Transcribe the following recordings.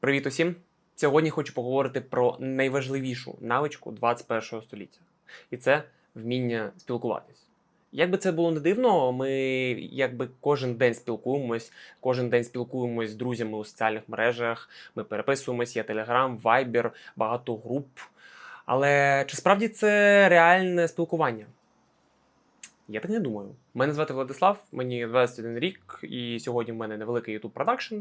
Привіт усім! Сьогодні хочу поговорити про найважливішу навичку 21 століття, і це вміння спілкуватись. Як би це було не дивно, ми якби кожен день спілкуємось, кожен день спілкуємось з друзями у соціальних мережах, ми переписуємось, є Telegram, Viber, багато груп. Але чи справді це реальне спілкування? Я так не думаю. Мене звати Владислав, мені 21 рік, і сьогодні в мене невеликий YouTube продакшн.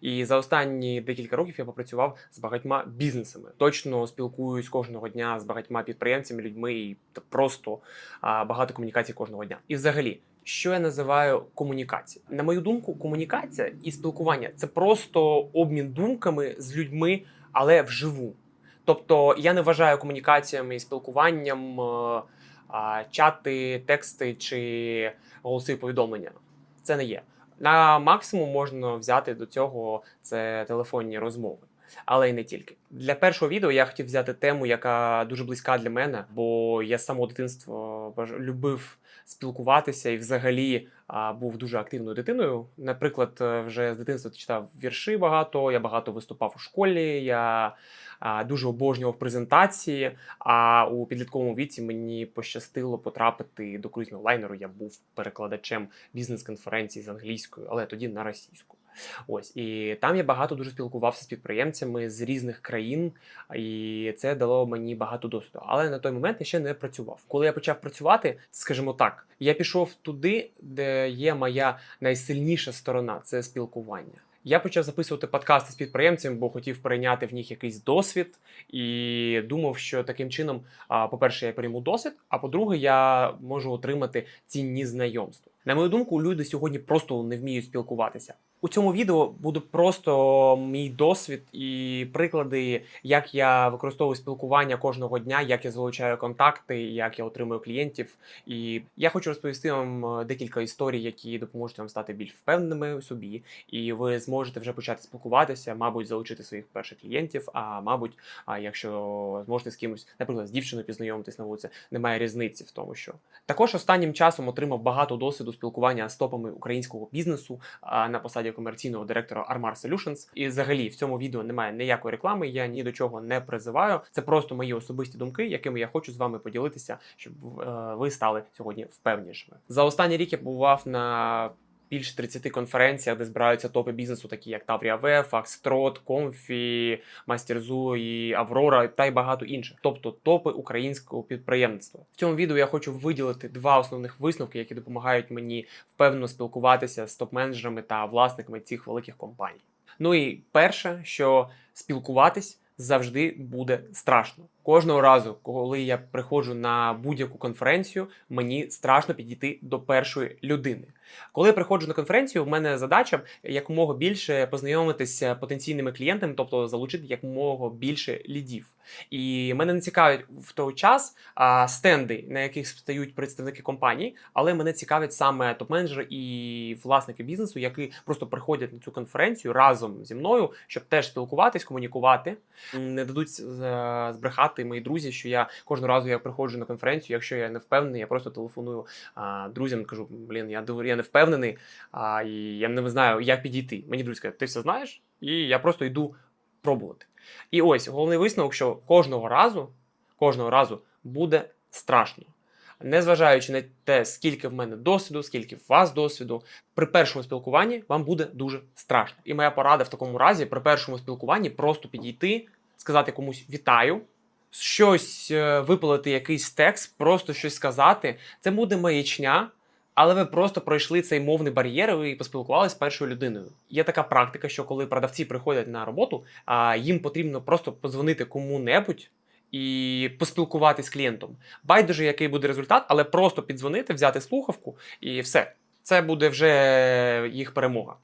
І за останні декілька років я попрацював з багатьма бізнесами. Точно спілкуюсь кожного дня з багатьма підприємцями, людьми і просто а, багато комунікацій кожного дня. І взагалі. Що я називаю комунікацією? На мою думку, комунікація і спілкування це просто обмін думками з людьми, але вживу. Тобто я не вважаю комунікаціями і спілкуванням е, чати, тексти чи голоси повідомлення. Це не є. На максимум можна взяти до цього це телефонні розмови. Але й не тільки. Для першого відео я хотів взяти тему, яка дуже близька для мене, бо я з самого дитинства любив спілкуватися і взагалі а, був дуже активною дитиною. Наприклад, е, вже з дитинства читав вірші багато, я багато виступав у школі, я а, дуже обожнював презентації. А у підлітковому віці мені пощастило потрапити до круїзного лайнеру. Я був перекладачем бізнес-конференції з англійською, але тоді на російську. Ось і там я багато дуже спілкувався з підприємцями з різних країн, і це дало мені багато досвіду. Але на той момент я ще не працював. Коли я почав працювати, скажімо так, я пішов туди, де є моя найсильніша сторона це спілкування. Я почав записувати подкасти з підприємцями, бо хотів перейняти в них якийсь досвід, і думав, що таким чином, по-перше, я прийму досвід, а по-друге, я можу отримати цінні знайомства. На мою думку, люди сьогодні просто не вміють спілкуватися. У цьому відео буде просто мій досвід і приклади, як я використовую спілкування кожного дня, як я залучаю контакти, як я отримую клієнтів. І я хочу розповісти вам е, декілька історій, які допоможуть вам стати більш впевненими у собі, і ви зможете вже почати спілкуватися, мабуть, залучити своїх перших клієнтів. А мабуть, а якщо зможете з кимось, наприклад, з дівчиною познайомитись на вулиці, немає різниці в тому, що також останнім часом отримав багато досвіду спілкування з топами українського бізнесу на посаді комерційного директора Armar Solutions. І взагалі в цьому відео немає ніякої реклами. Я ні до чого не призиваю. Це просто мої особисті думки, якими я хочу з вами поділитися, щоб е, ви стали сьогодні впевнішими. За останній рік я побував на більш 30 конференціях, де збираються топи бізнесу, такі як Таврія В, Факстрот, Комфі, Мастерзу і Аврора, та й багато інших, тобто топи українського підприємництва. В цьому відео я хочу виділити два основних висновки, які допомагають мені впевнено спілкуватися з топ-менеджерами та власниками цих великих компаній. Ну і перше, що спілкуватись завжди буде страшно. Кожного разу, коли я приходжу на будь-яку конференцію, мені страшно підійти до першої людини. Коли я приходжу на конференцію, в мене задача якомога більше познайомитися з потенційними клієнтами, тобто залучити якомога більше лідів. І мене не цікавить в той час а, стенди, на яких стають представники компаній, але мене цікавить саме топ-менеджери і власники бізнесу, які просто приходять на цю конференцію разом зі мною, щоб теж спілкуватись, комунікувати. Не дадуть з- збрехати мої друзі, що я кожного разу я приходжу на конференцію. Якщо я не впевнений, я просто телефоную а, друзям, кажу: блін, я я не впевнений, а, і я не знаю, як підійти. Мені друзі кажуть, ти все знаєш, і я просто йду пробувати. І ось головний висновок, що кожного разу, кожного разу буде страшно. Незважаючи на те, скільки в мене досвіду, скільки в вас досвіду, при першому спілкуванні вам буде дуже страшно. І моя порада в такому разі при першому спілкуванні просто підійти, сказати комусь вітаю, щось е, випалити якийсь текст, просто щось сказати. Це буде маячня. Але ви просто пройшли цей мовний бар'єр і поспілкувалися з першою людиною. Є така практика, що коли продавці приходять на роботу, а їм потрібно просто подзвонити кому-небудь і поспілкуватися з клієнтом. Байдуже, який буде результат, але просто піддзвонити, взяти слухавку і все. Це буде вже їх перемога.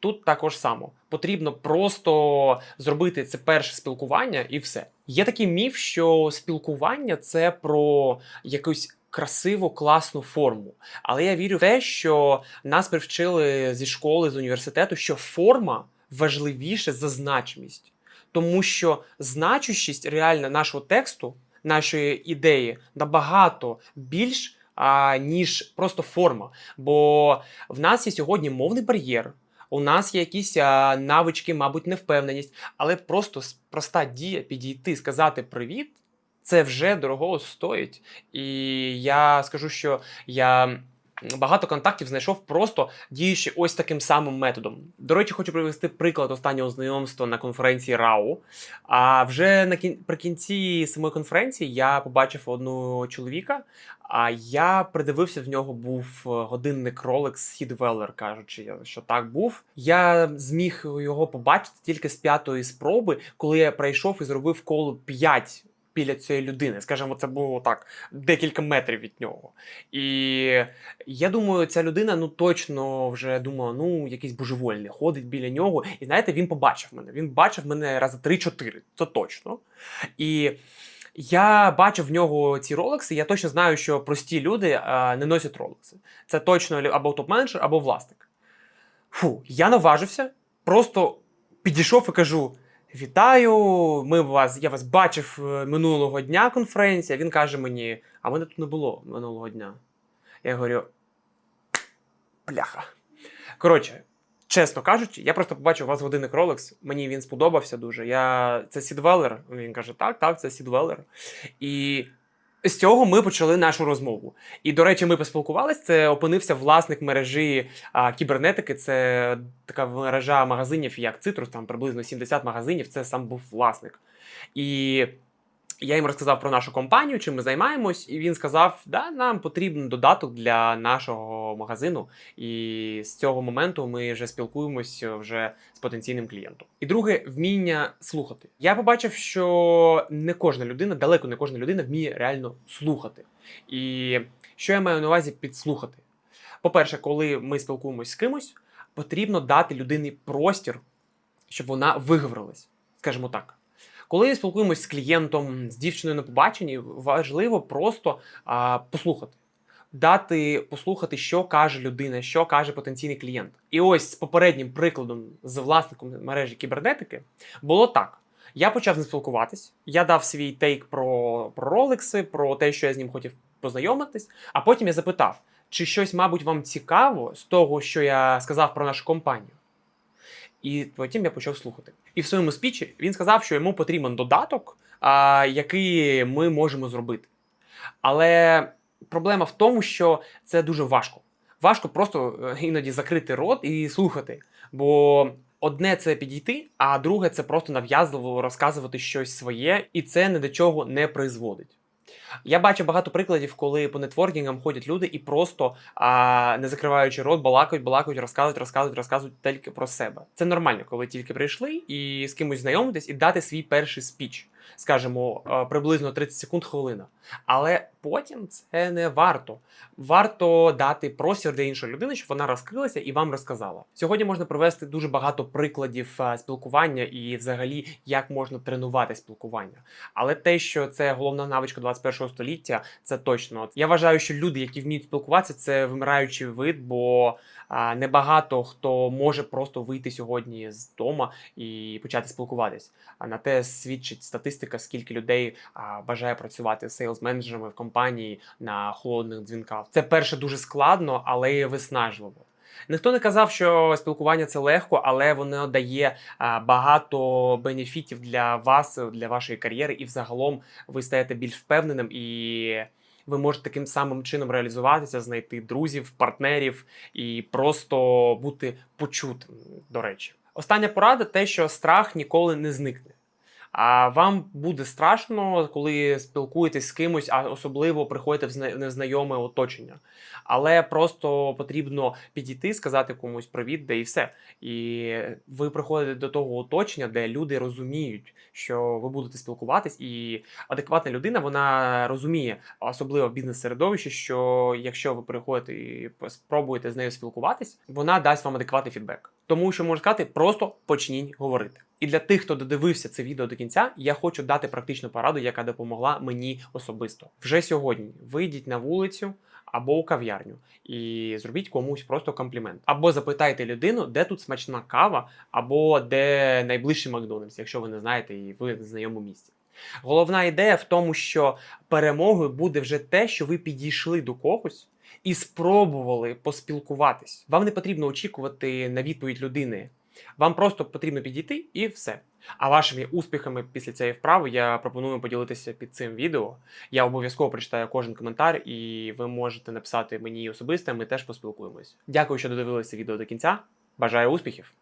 Тут також само потрібно просто зробити це перше спілкування і все. Є такий міф, що спілкування це про якусь красиву, класну форму. Але я вірю в те, що нас привчили зі школи, з університету, що форма важливіше за значимість. Тому що значущість реально нашого тексту, нашої ідеї набагато більш, а, ніж просто форма. Бо в нас є сьогодні мовний бар'єр. У нас є якісь а, навички, мабуть, невпевненість, але просто проста дія підійти, сказати привіт. Це вже дорого стоїть. І я скажу, що я багато контактів знайшов просто діючи ось таким самим методом. До речі, хочу привести приклад останнього знайомства на конференції РАУ. А вже на кін... наприкінці самої конференції я побачив одного чоловіка. А я придивився, в нього був е, годинник Rolex Seedweller, кажучи, що так був. Я зміг його побачити тільки з п'ятої спроби, коли я прийшов і зробив коло 5 біля цієї людини. Скажімо, це було так декілька метрів від нього. І я думаю, ця людина ну точно вже думала, ну якийсь божевольний, ходить біля нього. І знаєте, він побачив мене. Він бачив мене рази 3-4, це точно. І я бачив в нього ці ролекси. Я точно знаю, що прості люди а, не носять ролекси. Це точно або топ-менеджер, або власник. Фу, я наважився, просто підійшов і кажу: Вітаю! Ми вас, я вас бачив е, минулого дня конференція. Він каже мені: а мене тут не було минулого дня. Я говорю: бляха. Коротше, чесно кажучи, я просто побачив у вас годинник Rolex. Мені він сподобався дуже. Я... Це Сідвелер. Він каже: так, так, це Сідвелер. І з цього ми почали нашу розмову. І, до речі, ми поспілкувалися. Це опинився власник мережі а, кібернетики. Це така мережа магазинів, як Цитрус, там приблизно 70 магазинів. Це сам був власник. І я їм розказав про нашу компанію, чим ми займаємось, і він сказав: да, нам потрібен додаток для нашого магазину. І з цього моменту ми вже спілкуємося вже з потенційним клієнтом. І друге, вміння слухати. Я побачив, що не кожна людина, далеко не кожна людина вміє реально слухати. І що я маю на увазі підслухати? По-перше, коли ми спілкуємось з кимось, потрібно дати людині простір, щоб вона виговорилась, скажімо так. Коли спілкуємось з клієнтом, з дівчиною на побаченні, важливо просто а, послухати. Дати послухати, що каже людина, що каже потенційний клієнт. І ось з попереднім прикладом з власником мережі кібернетики було так. Я почав з ним спілкуватись, я дав свій тейк про, про ролекси, про те, що я з ним хотів познайомитись, а потім я запитав, чи щось, мабуть, вам цікаво з того, що я сказав про нашу компанію. І потім я почав слухати. І в своєму спічі він сказав, що йому потрібен додаток, а, який ми можемо зробити. Але проблема в тому, що це дуже важко. Важко просто е, іноді закрити рот і слухати. Бо одне це підійти, а друге це просто нав'язливо розказувати щось своє, і це ні до чого не призводить. Я бачу багато прикладів, коли по нетворкінгам ходять люди і просто а, не закриваючи рот, балакають, балакають, розказують, розказують, розказують тільки про себе. Це нормально, коли тільки прийшли і з кимось знайомитись і дати свій перший спіч, скажімо, приблизно 30 секунд хвилина. Але потім це не варто. Варто дати простір для іншої людини, щоб вона розкрилася і вам розказала. Сьогодні можна привести дуже багато прикладів спілкування і, взагалі, як можна тренувати спілкування. Але те, що це головна навичка 21 століття, це точно. Я вважаю, що люди, які вміють спілкуватися, це вимираючий вид, бо а, небагато хто може просто вийти сьогодні з дома і почати спілкуватись. А на те свідчить статистика, скільки людей а, бажає працювати сейлз-менеджерами в компанії на холодних дзвінках. Це перше дуже складно, але й виснажливо. Ніхто не казав, що спілкування це легко, але воно дає багато бенефітів для вас, для вашої кар'єри, і взагалом ви стаєте більш впевненим і. Ви можете таким самим чином реалізуватися, знайти друзів, партнерів і просто бути почутим. До речі, остання порада те, що страх ніколи не зникне. А вам буде страшно, коли спілкуєтесь з кимось, а особливо приходите в зна- незнайоме оточення. Але просто потрібно підійти, сказати комусь привіт, де і все. І ви приходите до того оточення, де люди розуміють, що ви будете спілкуватись, і адекватна людина вона розуміє, особливо в бізнес-середовищі, що якщо ви приходите і спробуєте з нею спілкуватись, вона дасть вам адекватний фідбек. Тому що можна сказати, просто почніть говорити. І для тих, хто додивився це відео до кінця, я хочу дати практичну пораду, яка допомогла мені особисто. Вже сьогодні вийдіть на вулицю або у кав'ярню і зробіть комусь просто комплімент. Або запитайте людину, де тут смачна кава, або де найближчий Макдональдс, якщо ви не знаєте і ви в знайомому місці. Головна ідея в тому, що перемогою буде вже те, що ви підійшли до когось і спробували поспілкуватись. Вам не потрібно очікувати на відповідь людини. Вам просто потрібно підійти і все. А вашими успіхами після цієї вправи я пропоную поділитися під цим відео. Я обов'язково прочитаю кожен коментар, і ви можете написати мені особисто, ми теж поспілкуємось. Дякую, що додивилися відео до кінця. Бажаю успіхів!